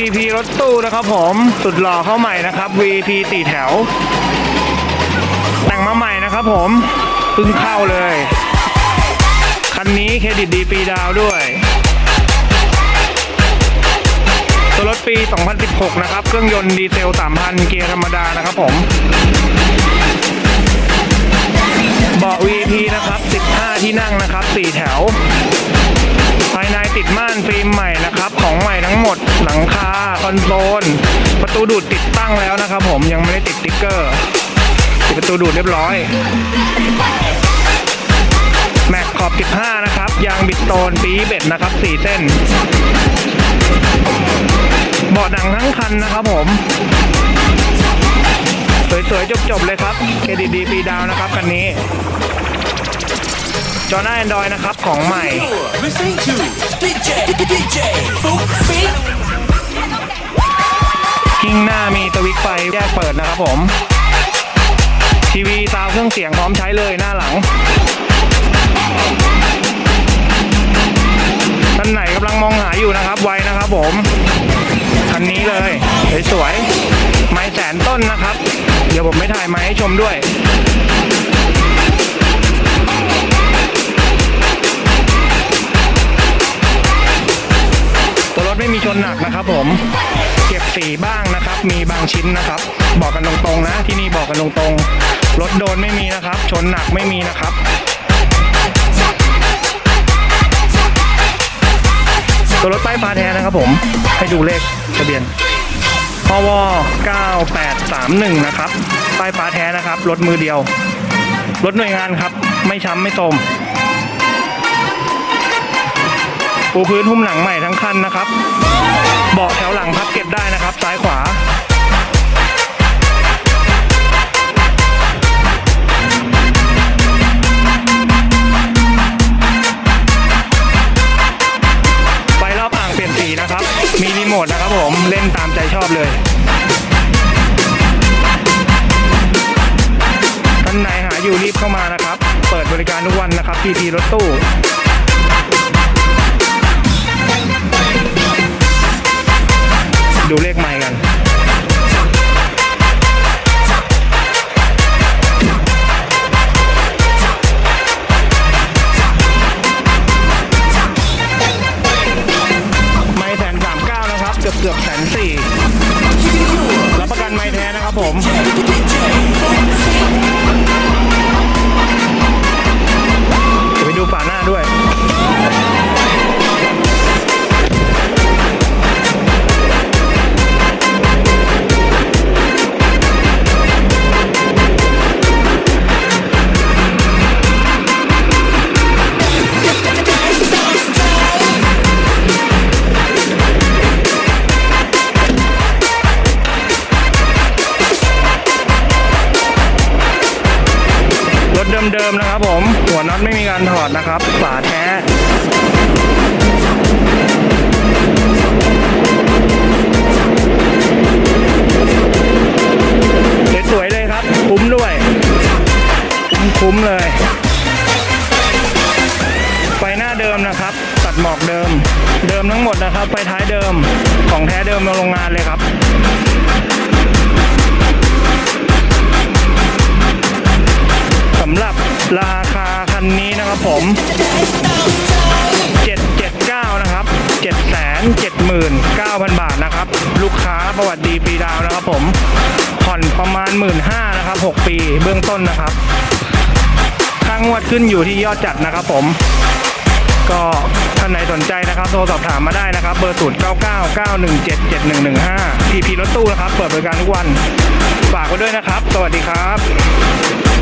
PP รถตู้นะครับผมสุดหล่อเข้าใหม่นะครับ VP สี่แถว แต่งมาใหม่นะครับผมเพิ่งเข้าเลย คันนี้เครดิตดีปีดาวด้วย ตัวรถปี 2016 นะครับ เครื่องยนต์ดีเซล 3,000 เกียร์ธรรมดานะครับผมเบาะ VP นะครับ 15 ที่นั่งนะครับ 4 แถว ภายในติดม่านฟิล์มใหม่นะครับ ของใหม่ทั้งหมด หลังคาคอนโซลประตูดูดติดตั้งแล้วนะครับ ผมยังไม่ได้ติดติ๊กเกอร์ติดประตูดูดเรียบร้อยแม็กขอบ 15 นะครับ ยางบิดโตนปีเบ็ดนะครับ 4 เส้นเบาะหนังทั้งคันนะครับผม สวยๆ จบๆ เลยครับเครดิตดีปีดาวนะครับคันนี้ จอหน้าแอนดรอยนะครับของใหม่ You're listening to DJ DJ Full Speed กิ้งหน้ามีสวิตช์ไฟแยกเปิดนะครับผม ทีวีซาวด์เครื่องเสียงพร้อมใช้เลยหน้าหลังท่านไหนกำลังมองหาอยู่นะครับไวนะครับผม คันนี้เลยสวยๆไม้แสนต้นนะครับ เดี๋ยวผมไม่ถ่ายไม้ให้ชมด้วย นะครับผม เก็บสีบ้างนะครับ มีบางชิ้นนะครับ บอกกันตรงๆนะ ที่นี่บอกกันตรงๆรถโดนไม่มีนะครับ ชนหนักไม่มีนะครับตัวรถป้ายฟ้าแท้นะครับผมให้ดูเลขทะเบียนพว9831 นะครับ ป้ายฟ้าแท้นะครับ รถมือเดียว รถหน่วยงานครับ ไม่ช้ำไม่โทมปูพื้นหุ้มหลังใหม่ทั้งคันนะครับ เบาะแถวหลังพับเก็บได้นะครับ ซ้ายขวา ไฟรอบอ่างเปลี่ยนสีนะครับ มีรีโมทนะครับผม เล่นตามใจชอบเลยท่านไหนหาอยู่รีบเข้ามานะครับ เปิดบริการทุกวันนะครับ PP รถตู้ ดูเลขไม้กันไม่แสนสามเก้านะครับ เกือบเกือบแสนสี่รับประกันไม้แท้นะครับผม เดิมๆนะครับ ผม หัวน็อตไม่มีการถอดนะครับ ฝาแท้สวยๆเลยครับ คุ้มด้วย คุ้มๆเลย ไฟหน้าเดิมนะครับ ตัดหมอกเดิม เดิมทั้งหมดนะครับ ไฟท้ายเดิม ของแท้เดิมโรงงานเลยครับ นะครับผม779นะครับ779,000บาทนะครับ ลูกค้าประวัติดีปีดาวนะครับผมผ่อนประมาณ1 5ื่นนะครับ6ปีเบื้องต้นนะครับค่างวดขึ้นอยู่ที่ยอดจัดนะครับผม ก็ท่านไหนสนใจนะครับโทรสอบถามมาได้นะครับ เบอร์ 0 9 9 9 1 7 7 1 1 5 PP รถตู้นะครับ เปิดบริการทุกวัน ฝากไว้ด้วยนะครับ สวัสดีครับ